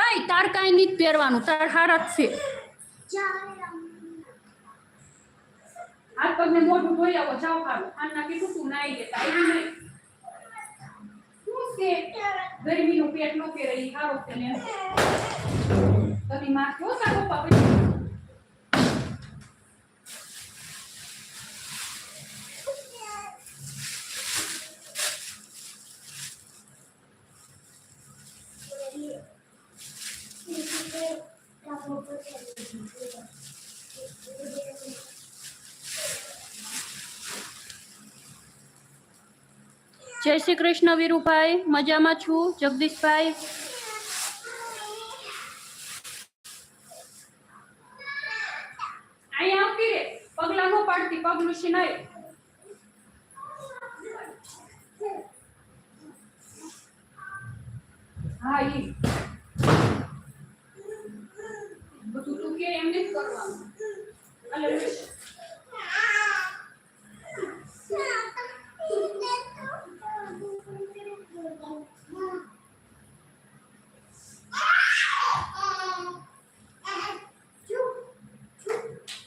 આય, તાર કાંઈ નહીં પહેરવાનું, તાર હારા જ છે. હાથ પગને મોઢું ધોઈ આવો, જાઓ ખાવું ખાના કેટલું તું, નાઈ લેતા. એવી નહીં. શું પેટ નો કે રહી હારો છે ને. તારી માં કેવો સારો પાપડી જય શ્રી કૃષ્ણ વીરુભાઈ મજામાં છું જગદીશભાઈ અહીંયા આવતી રે પગલા નો પાડતી પગલું છે નહીં હા ઈ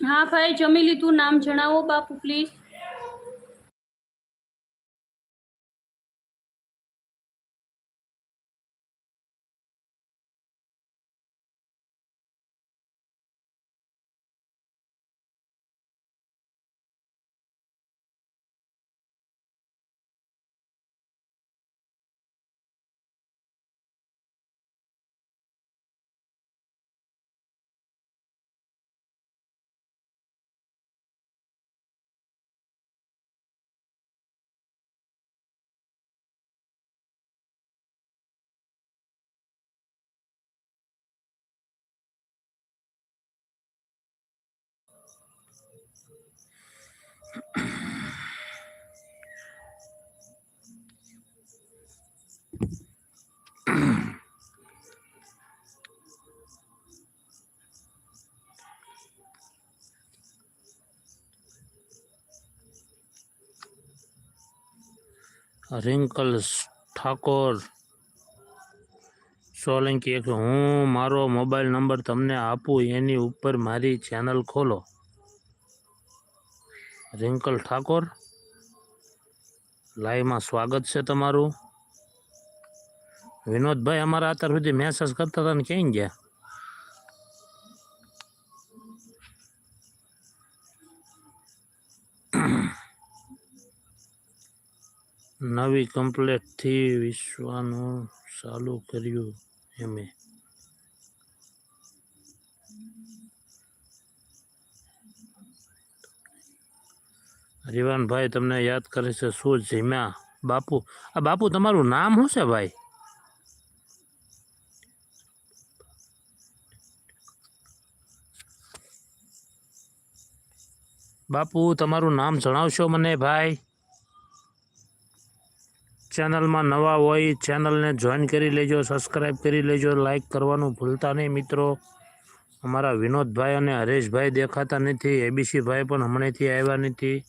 હા ભાઈ જમી લીધું. નામ જણાવો બાપુ પ્લીઝ રિંકલ્સ ઠાકોર. સોલંકી એક, હું મારો મોબાઈલ નંબર તમને આપું, એની ઉપર મારી ચેનલ ખોલો. રિંકલ ઠાકોર. લાઈવમાં સ્વાગત છે તમારું. વિનોદભાઈ, અમારા અત્યાર સુધી મેસેજ કરતા હતા ને ક્યાંય ગયા? નવી કમ્પ્લેટથી વિશ્વાનું ચાલુ કર્યું એમે રીવાનભાઈ તમને યાદ કરે છે શું જીમ્યા બાપુ, આ બાપુ તમારું નામ શું છે ભાઈ? બાપુ, તમારું નામ જણાવશો મને ભાઈ? ચેનલમાં નવા હોય, ચેનલને જોઈન કરી લેજો સબસ્ક્રાઈબ કરી લેજો લાઈક કરવાનું ભૂલતા નહીં મિત્રો. અમારા વિનોદભાઈ અને હરેશભાઈ દેખાતા નથી, એબીસીભાઈ પણ હમણાંથી આવ્યા નથી.